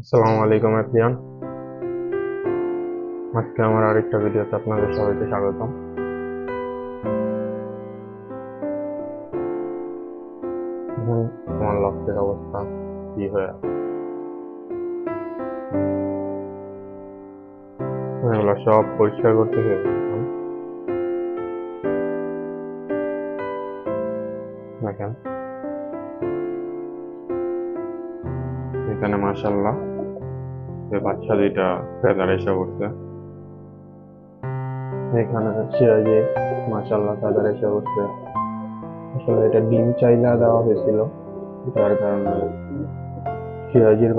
আসসালামু আলাইকুম এভরিওয়ান। আজকে আমার আরেকটা ভিডিওতে আপনাদের সবাইকে স্বাগতম। আমার লক্ষ্যের অবস্থা কি হয়ে এগুলো সব পরিষ্কার করতে। দেখেন। এখানে মাশাল্লাহ যে বাচ্চা দুইটা ফেদার এসে পড়ছে এখানে সিরাজে মাশাল্লাহ ফেদার এসে পড়ছে আসলে এটা ডিম চাইলা দেওয়া হয়েছিল, যার কারণে সিরাজির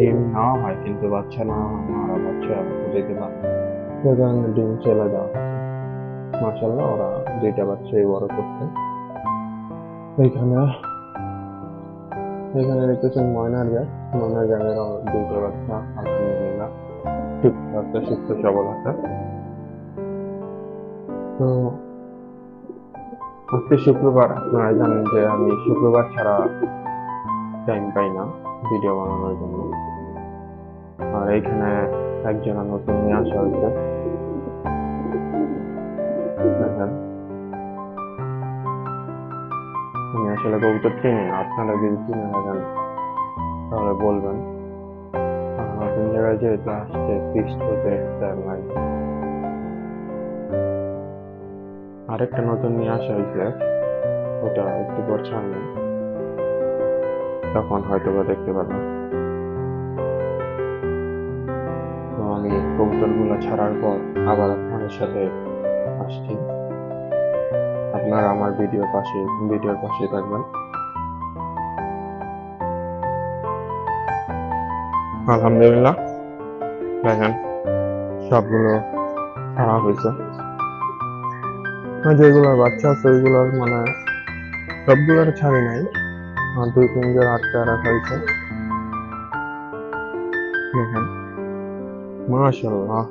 ডিম নেওয়া হয়, কিন্তু বাচ্চা না মারা বাচ্চা যেতে পারে কারণে ডিম চাইলা দেওয়া হয়েছে। মাশাল্লাহ ওরা দুইটা বাচ্চাই বড় করছে। এখানে এখানে দেখতেছেন ময়নার গাছ ময়নার গাছের দুটো বাচ্চা সুস্থ সুস্থ, সবল আছে তো, আজকে শুক্রবার, আপনারা জানেন যে আমি শুক্রবার ছাড়া টাইম পাই না ভিডিও বানানোর জন্য। আর এইখানে একজন নতুন নিয়ে আসা হয়েছে। আমি আসলে কবুতর চিনি না আপনারা যদি চিনে থাকেন তাহলে বলবেন। টাইম লাগবে আরেকটা নতুন নিয়ে আসা তখন হয়তো বা দেখতে পারবেন তো আমি কবুতরগুলো ছাড়ার পর আবার সাথে আসছি। আপনারা আমার ভিডিও পাশে ভিডিওর পাশে থাকবেন। আলহামদুলিল্লাহ। দেখেন, সবগুলো ছাড়া হয়েছে। যেগুলোর বাচ্চা আছে, ওইগুলোর মানে সবগুলোর ছাড়ি নাই। দুই তিন জোড় আটকা রাখা হয়েছে। দেখেন মাশাল্লাহ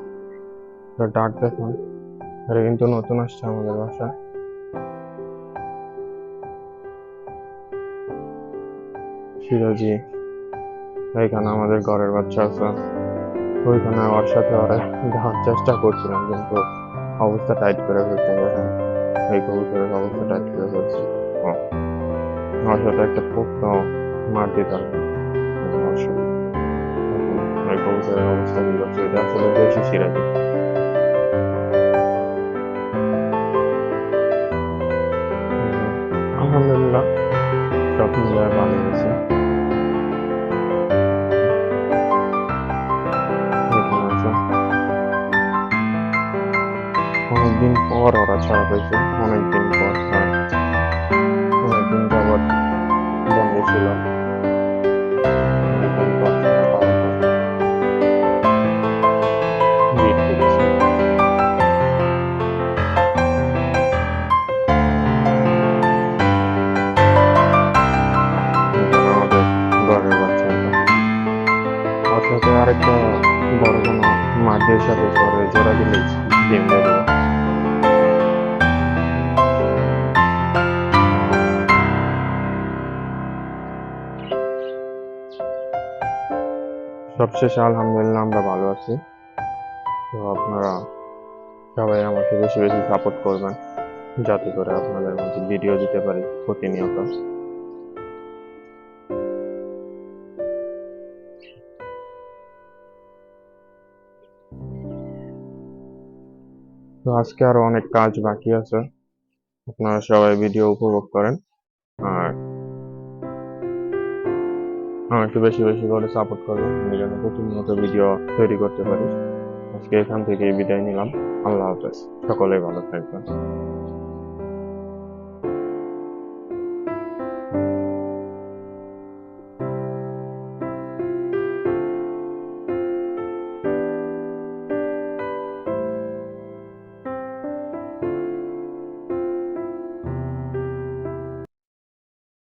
ডাক দেখুন। এটা কিন্তু নতুন আসছে আমাদের বাসায় সিরাজি এইখানে আমাদের ঘরের বাচ্চা আছে। ওইখানে ওর সাথে ওরা যাওয়ার চেষ্টা করছিলাম, কিন্তু অবস্থা টাইট করে ফেলতে হ্যাঁ এই কবুতরের অবস্থা টাইট করে ফেলছে। ওর সাথে একটা পোক্ত মার দিতাম। এখন ওই কবুতরের অবস্থা কি করছে এটা? পর ওরা ছাড়া পেয়েছে অনেকদিন পর হ্যাঁ। অনেকদিন যাবৎ বন্ধ ছিল। আরেকটা বড় কোনো মাঠের সাথে জোড়া দিলে ডিম সবশেষে আলহামদুলিল্লাহ আমরা ভালো আছি। তো আপনারা সবাই আমাকে বেশি বেশি সাপোর্ট করবেন, যাতে করে আপনাদের মধ্যে ভিডিও দিতে পারি প্রতিনিয়ত। তো আজকে আরও অনেক কাজ বাকি আছে। আপনারা সবাই ভিডিও উপভোগ করেন। আর আমাকে বেশি বেশি করে সাপোর্ট করো আমি যেন প্রতিনিয়ত ভিডিও তৈরি করতে পারি আজকে এখান থেকে বিদায় নিলাম। আল্লাহ হাফেজ। সকলে ভালো থাকবেন।